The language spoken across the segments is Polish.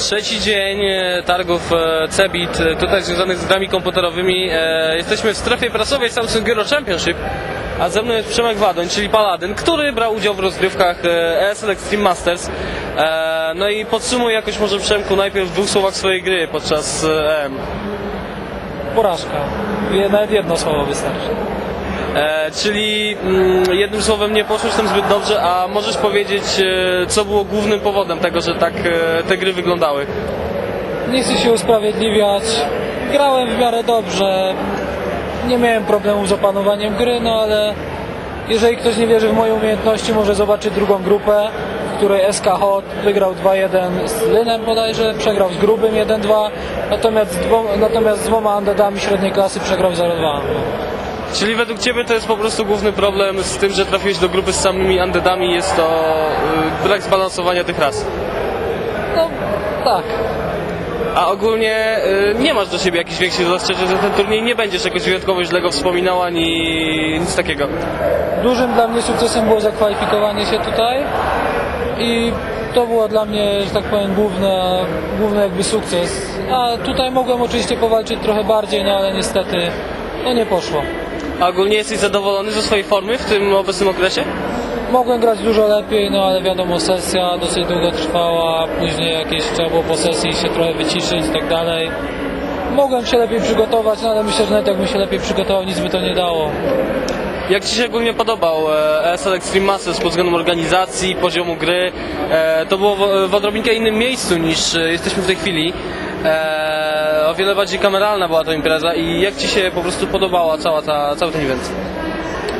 Trzeci dzień e, targów e, Cebit, e, tutaj związanych z grami komputerowymi. Jesteśmy w strefie prasowej Samsung Euro Championship, a ze mną jest Przemek Wadoń, czyli Paladyn, który brał udział w rozgrywkach ESL Extreme Masters. No i podsumuj jakoś może Przemku najpierw w dwóch słowach swojej gry podczas EM. Porażka. Nawet jedno słowo wystarczy. E, Czyli mm, jednym słowem nie poszło tam zbyt dobrze, a możesz powiedzieć e, co było głównym powodem tego, że tak e, te gry wyglądały? Nie chcę się usprawiedliwiać. Grałem w miarę dobrze. Nie miałem problemu z opanowaniem gry, no ale jeżeli ktoś nie wierzy w moje umiejętności, może zobaczyć drugą grupę, w której SK Hot wygrał 2-1 z Lynem bodajże, przegrał z Grubym 1-2, natomiast, z dwoma- natomiast z średniej klasy przegrał 0-2. Czyli według Ciebie to jest po prostu główny problem z tym, że trafiłeś do grupy z samymi underdami, jest to y, brak zbalansowania tych ras. No tak. A ogólnie y, nie masz do siebie jakichś większych zastrzeżeń, że ten turniej nie będziesz jakoś wyjątkowo źle go wspominał, ani nic takiego. Dużym dla mnie sukcesem było zakwalifikowanie się tutaj i to było dla mnie, że tak powiem, główne, główny jakby sukces. A tutaj mogłem oczywiście powalczyć trochę bardziej, no ale niestety no nie poszło. A ogólnie jesteś zadowolony ze swojej formy w tym obecnym okresie? Mogłem grać dużo lepiej, no ale wiadomo, sesja dosyć długo trwała, później jakieś trzeba było po sesji się trochę wyciszyć i tak dalej. Mogłem się lepiej przygotować, no ale myślę, że nawet jakbym się lepiej przygotował, nic by to nie dało. Jak Ci się ogólnie podobał ESL Extreme Masters pod względem organizacji, poziomu gry? E, To było w, w odrobinkę innym miejscu niż e, jesteśmy w tej chwili. E, O wiele bardziej kameralna była to impreza i jak Ci się po prostu podobała cała ta, cały ten event?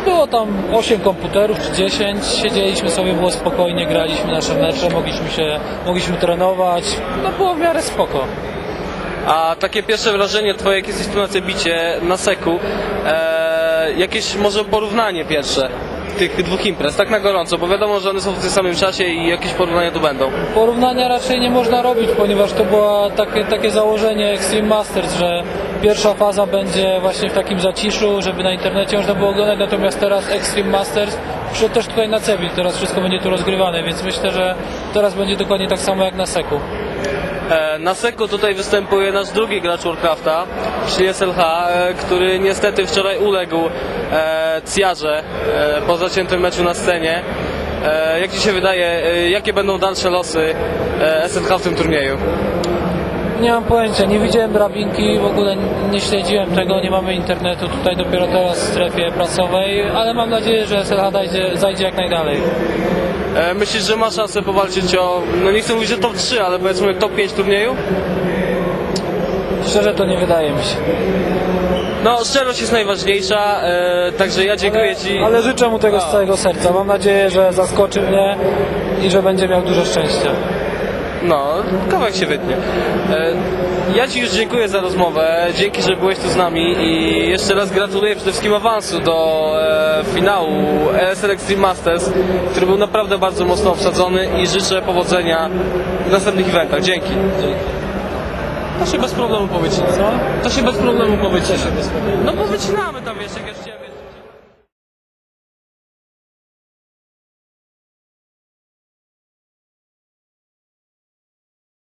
Było tam 8 komputerów czy 10, siedzieliśmy sobie, było spokojnie, graliśmy nasze mecze, mogliśmy się, mogliśmy trenować, no było w miarę spoko. A takie pierwsze wrażenie Twoje, jak jesteś tu na Cebicie, na Seku, e, jakieś może porównanie pierwsze tych dwóch imprez, tak na gorąco, bo wiadomo, że one są w tym samym czasie i jakieś porównania tu będą. Porównania raczej nie można robić, ponieważ to było takie, takie założenie Extreme Masters, że pierwsza faza będzie właśnie w takim zaciszu, żeby na internecie można było oglądać, natomiast teraz Extreme Masters przyszedł też tutaj na Cebi, teraz wszystko będzie tu rozgrywane, więc myślę, że teraz będzie dokładnie tak samo jak na Seku. E, Na Seku tutaj występuje nasz drugi gracz Warcrafta, czyli SLH, e, który niestety wczoraj uległ e, Ciarze e, po zaciętym meczu na scenie. Jak Ci się wydaje, jakie będą dalsze losy SLH w tym turnieju? Nie mam pojęcia, nie widziałem drabinki, w ogóle nie śledziłem tego, nie mamy internetu tutaj dopiero teraz w strefie prasowej, ale mam nadzieję, że SLH zajdzie, zajdzie jak najdalej. E, Myślisz, że ma szansę powalczyć o, no nie chcę mówić, że top 3, ale powiedzmy top 5 turnieju? Szczerze to nie wydaje mi się. No, szczerość jest najważniejsza, e, także ja dziękuję Ci. Ale życzę mu tego z całego serca. Mam nadzieję, że zaskoczy mnie i że będzie miał dużo szczęścia. No, kawałek się wytnie. E, Ja Ci już dziękuję za rozmowę, dzięki, że byłeś tu z nami i jeszcze raz gratuluję przede wszystkim awansu do e, finału ESL Extreme Masters, który był naprawdę bardzo mocno obsadzony i życzę powodzenia w następnych eventach. Dzięki. To się bez problemu powycina. Co? To się bez problemu powycina. No bo wycinamy tam, jak jeszcze...